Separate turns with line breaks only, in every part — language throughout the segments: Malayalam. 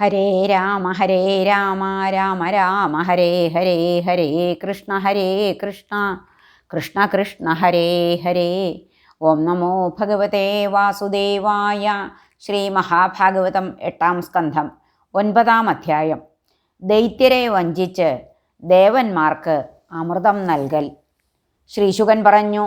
ഹരേ രാമ ഹരേ രാമ രാമ രാമ ഹരേ ഹരേ ഹരേ കൃഷ്ണ ഹരേ കൃഷ്ണ. കൃഷ്ണ കൃഷ്ണ ഹരേ ഹരേ. ഓം നമോ ഭഗവതേ വാസുദേവായ ശ്രീ മഹാഭാഗവതം എട്ടാം സ്കന്ധം ഒൻപതാം അധ്യായം. ദൈത്യരെ വഞ്ചിച്ച് ദേവന്മാർക്ക് അമൃതം നൽകൽ. ശ്രീശുകൻ പറഞ്ഞു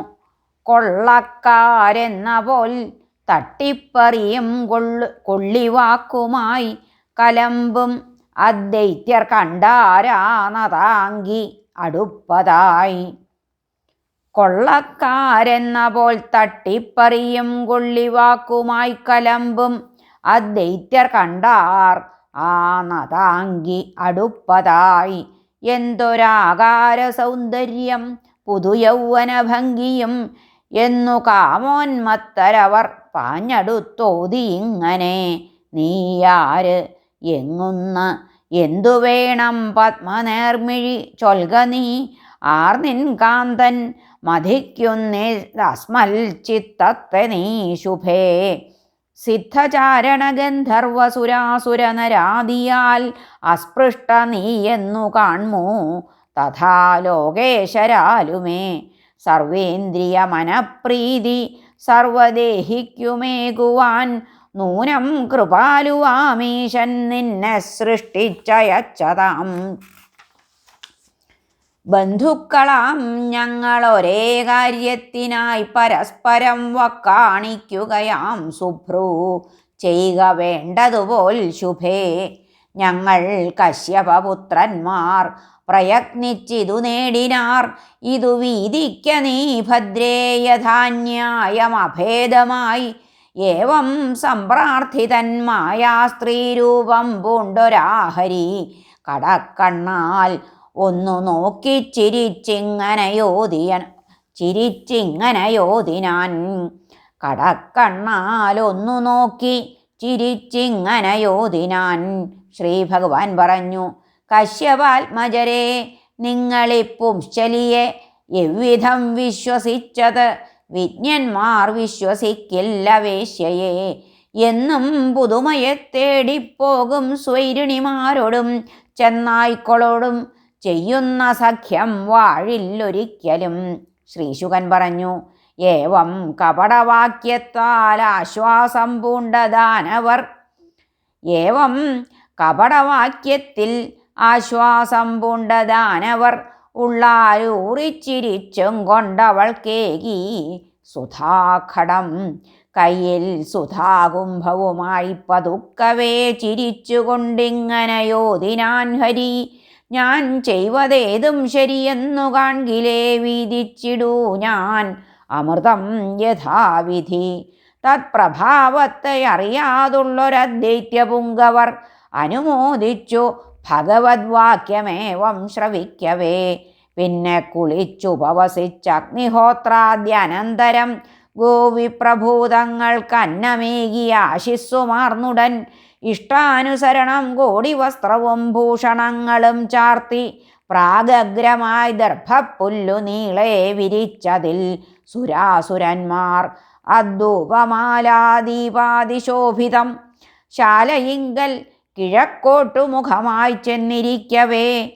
കൊള്ളക്കാരെന്ന പോൽ തട്ടിപ്പറിയും കൊള്ളു കൊള്ളിവാക്കുമായി കലമ്പും അദ്വൈത്യർ കണ്ടാരാണതാങ്കി അടുപ്പതായി. കൊള്ളക്കാരെന്ന പോൽ തട്ടിപ്പറിയും കൊള്ളിവാക്കുമായി കലമ്പും അദ്വൈത്യർ കണ്ടാർ ആണതാങ്കി അടുപ്പതായി. എന്തൊരാകാര സൗന്ദര്യം പുതുയൗവന ഭംഗിയും എന്നു കാമോന്മത്തരവർ പാഞ്ഞടുത്തോതി ഇങ്ങനെ നീയാര് എങ്ങുന്ന് എന്തു വേണം പത്മനേർമിഴി ചൊൽക നീ? ആർനിൻ കാന്തൻ മധിക്കുന്നേ അസ്മൽ ചിത്തത്തെ നീ ശുഭേ. സിദ്ധചാരണ ഗന്ധർവസുരാസുരനരാദിയാൽ അസ്പൃഷ്ട നീയെന്നു കാൺമൂ. തഥാ ലോകേശരാലുമേ. സർവേന്ദ്രിയ മനപ്രീതി സർവദേഹിക്കുമേകുവാൻ നൂനം കൃപാലുവാമീശൻ നിന്നെ സൃഷ്ടിച്ചയച്ചതാം. ബന്ധുക്കളാം ഞങ്ങൾ ഒരേ കാര്യത്തിനായി പരസ്പരം വക്കാണിക്കുകയാം. സുഭ്രു ചെയ്യുക വേണ്ടതുപോൽ ശുഭേ. ഞങ്ങൾ കശ്യപപുത്രന്മാർ പ്രയത്നിച്ചിതു നേടിനാർ. ഇതു വീതിക്ക നീ ഭദ്രേയധാന്യായമഭേദമായി. ഏവം സംപ്രാർത്ഥിതന്മായ സ്ത്രീരൂപം പൂണ്ടൊരാഹരി. കടക്കണ്ണാൽ ഒന്നു നോക്കി ചിരിച്ചിങ്ങനയോതിയൻ ചിരിച്ചിങ്ങനയോതിനാൻ. കടക്കണ്ണാൽ ഒന്നു നോക്കി ചിരിച്ചിങ്ങനയോതിനാൻ. ശ്രീ ഭഗവാൻ പറഞ്ഞു കശ്യപാത്മജരെ നിങ്ങളിപ്പുംശലിയെ എവ്വിധം വിശ്വസിച്ചത്? വിജ്ഞന്മാർ വിശ്വസിക്കില്ല വേശ്യയെ എന്നും പുതുമയെ തേടിപ്പോകും സ്വൈരിണിമാരോടും ചെന്നായ്ക്കളോടും ചെയ്യുന്ന സഖ്യം വാഴില്ലൊരിക്കലും ശ്രീശുകൻ പറഞ്ഞു ഏവം കപടവാക്യത്താൽ ആശ്വാസം പൂണ്ട ദാനവർ ഏവം കപടവാക്യത്തിൽ ആശ്വാസം പൂണ്ട ദാനവർ ഉള്ളാരൂറിച്ചിരിച്ചും കൊണ്ടവൾ കേകി സുധാഖടം കയ്യിൽ സുധാകുംഭവുമായി പതുക്കവേ ചിരിച്ചുകൊണ്ടിങ്ങനയോതിനാൻ ഹരി ഞാൻ ചെയ്വതേതും ശരിയെന്നു കാൺകിലേ വീതിച്ചിടൂ ഞാൻ അമൃതം യഥാവിധി. തത്പ്രഭാവത്തെ അറിയാതുള്ളൊരദ്വൈത്യപുങ്കവർ അനുമോദിച്ചു ഭഗവദ്വാക്യമേവം ശ്രവിക്കവേ. പിന്നെ കുളിച്ചുപവസിച്ച് അഗ്നിഹോത്രാദ്യനന്തരം ഗോവിപ്രഭൂതങ്ങൾക്ക് അന്നമേകിയ ആശിസ്സുമാർന്നുടൻ ഇഷ്ടാനുസരണം കോടി വസ്ത്രവും ഭൂഷണങ്ങളും ചാർത്തി പ്രാഗഗ്രമായി ദർഭപ്പുല്ലു നീളെ വിരിച്ചതിൽ സുരാസുരന്മാർ അദ്ധൂപമാലാദീപാതിശോഭിതം ശാലയിങ്കൽ കിഴക്കോട്ടു മുഖമായി ചെന്നിരിക്കവേ.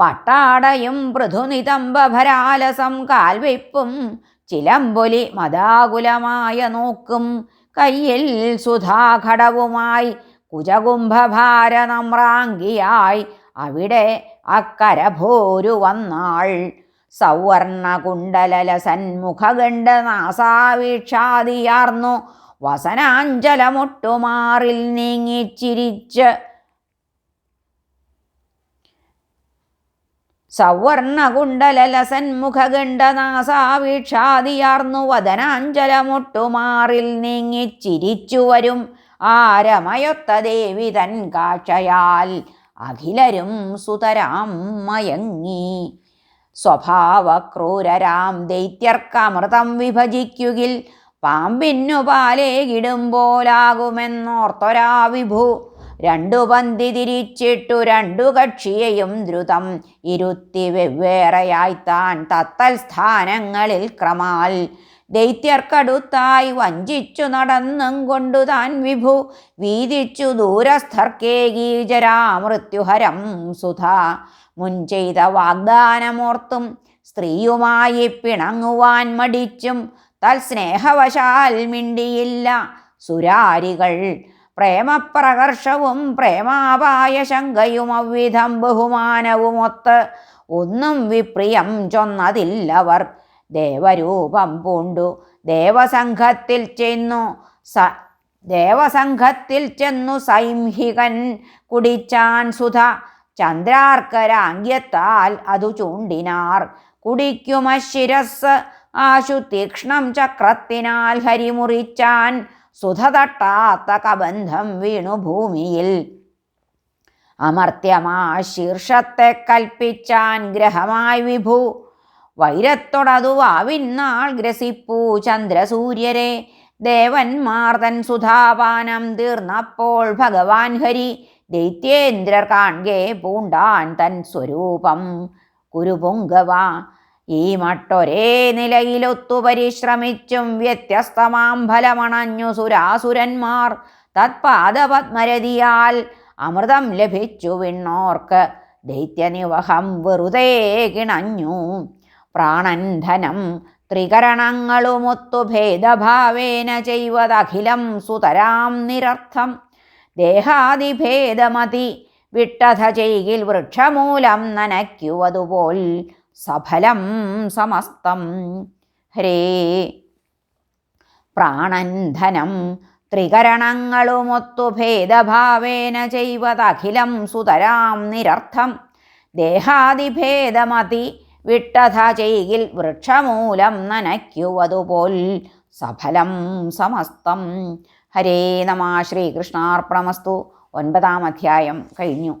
പട്ടാടയും പൃഥുനിതംബരാലസം കാൽവെപ്പും ചിലമ്പൊലി മതാകുലമായ നോക്കും കയ്യിൽ സുധാഘടവുമായി കുജകുംഭഭാരനമ്രാംഗിയായി അവിടെ അക്കരഭോരു വന്നാൾ. സൗവർണകുണ്ടലസന്മുഖഗണ്ഡനാസാവീക്ഷാദിയാർന്നു വസനാഞ്ചലമൊട്ടുമാറിൽ നീങ്ങിച്ചിരിച്ച് സൗവർണകുണ്ടലസന്മുഖഗണ്ഡനാസാവീക്ഷാദിയാർന്നു വദനാഞ്ചലമൊട്ടുമാറിൽ നീങ്ങിച്ചിരിച്ചുവരും ആരമയൊത്ത ദേവി തൻ കാക്ഷയാൽ അഖിലരും സുതരാം മയങ്ങി. സ്വഭാവക്രൂരരാം ദൈത്യർക്കമൃതം വിഭജിക്കുകിൽ പാമ്പിന്നു പാലേകിടുമ്പോലാകുമെന്നോർത്തോരാ വിഭു. രണ്ടു പന്തി തിരിച്ചിട്ടു രണ്ടു കക്ഷിയെയും ദ്രുതം ഇരുത്തി വെവ്വേറെയായി താൻ തത്തൽ സ്ഥാനങ്ങളിൽ ക്രമാൽ. ദൈത്യർക്കടുത്തായി വഞ്ചിച്ചു നടന്നും കൊണ്ടു താൻ വിഭു. വീതിച്ചു ദൂരസ്ഥർക്കേകീജരാ മൃത്യുഹരം സുധ. മുൻ ചെയ്ത വാഗ്ദാനമോർത്തും സ്ത്രീയുമായി പിണങ്ങുവാൻ മടിച്ചും തൽസ്നേഹവശാൽ മിണ്ടിയില്ല. സുരാരികൾ പ്രേമപ്രകർഷവും പ്രേമാപായ ശങ്കയും അവിധം ബഹുമാനവുമൊത്ത് ഒന്നും വിപ്രിയം ചൊന്നതില്ലവർ. ദേവരൂപം പൂണ്ടു. ദേവസംഘത്തിൽ ചെന്നു സ ദേവസംഘത്തിൽ ചെന്നു സൈംഹികൻ കുടിച്ചാൻ സുധ. ചന്ദ്രാർക്കരാംഗ്യത്താൽ അതു ചൂണ്ടിനാർ. കുടിക്കുമശിരസ് ആശു തീക്ഷ്ണം ചക്രത്തിനാൽ ഹരിമുറിച്ചാൻ സുധതട്ടാത്ത കബന്ധം വീണു ഭൂമിയിൽ. അമർത്യമാ ശീർഷത്തെ കൽപ്പിച്ചാൻ ഗ്രഹമായി വിഭു. വൈരത്തൊടതു വാവിന്നാൾ ഗ്രസിപ്പൂ ചന്ദ്രസൂര്യരെ. ദേവന്മാർ തൻ സുധാപാനം തീർന്നപ്പോൾ ഭഗവാൻ ഹരി ദൈത്യേന്ദ്രർ കാൺകെ പൂണ്ടാൻ തൻ സ്വരൂപം. കുരുപുങ്കവ ഈ മട്ടൊരേ നിലയിലൊത്തു പരിശ്രമിച്ചും വ്യത്യസ്തമാം ഫലമണഞ്ഞു സുരാസുരന്മാർ തത്പാദപത്മരതിയാൽ അമൃതം ലഭിച്ചു വിണ്ണോർക്ക്. ദൈത്യനിവഹം വെറുതെ കിണഞ്ഞു. പ്രാണൻ ധനം ത്രികരണങ്ങളുമൊത്തു ഭേദഭാവേന ചെയ്വതഖിലം സുതരാം നിരർത്ഥം. ദേഹാദിഭേദമതി വിട്ടഥ ചെയ്കിൽ വൃക്ഷമൂലം നനയ്ക്കുവതുപോൽ സഫലം സമസ്തം. ഹരേ. പ്രാണൻ ധനം ത്രികരണങ്ങളുമൊത്തു ഭേദഭാവേന ചെയ്വതഖിലം സുതരാം നിരർത്ഥം. ദേഹാതിഭേദമതി വിട്ടഥ ചെയ്യിൽ വൃക്ഷമൂലം നനയ്ക്കുവതുപോൽ സഫലം സമസ്തം. ഹരേ നമ ശ്രീകൃഷ്ണാർപ്പണമസ്തു. ഒൻപതാം അധ്യായം കഴിഞ്ഞു.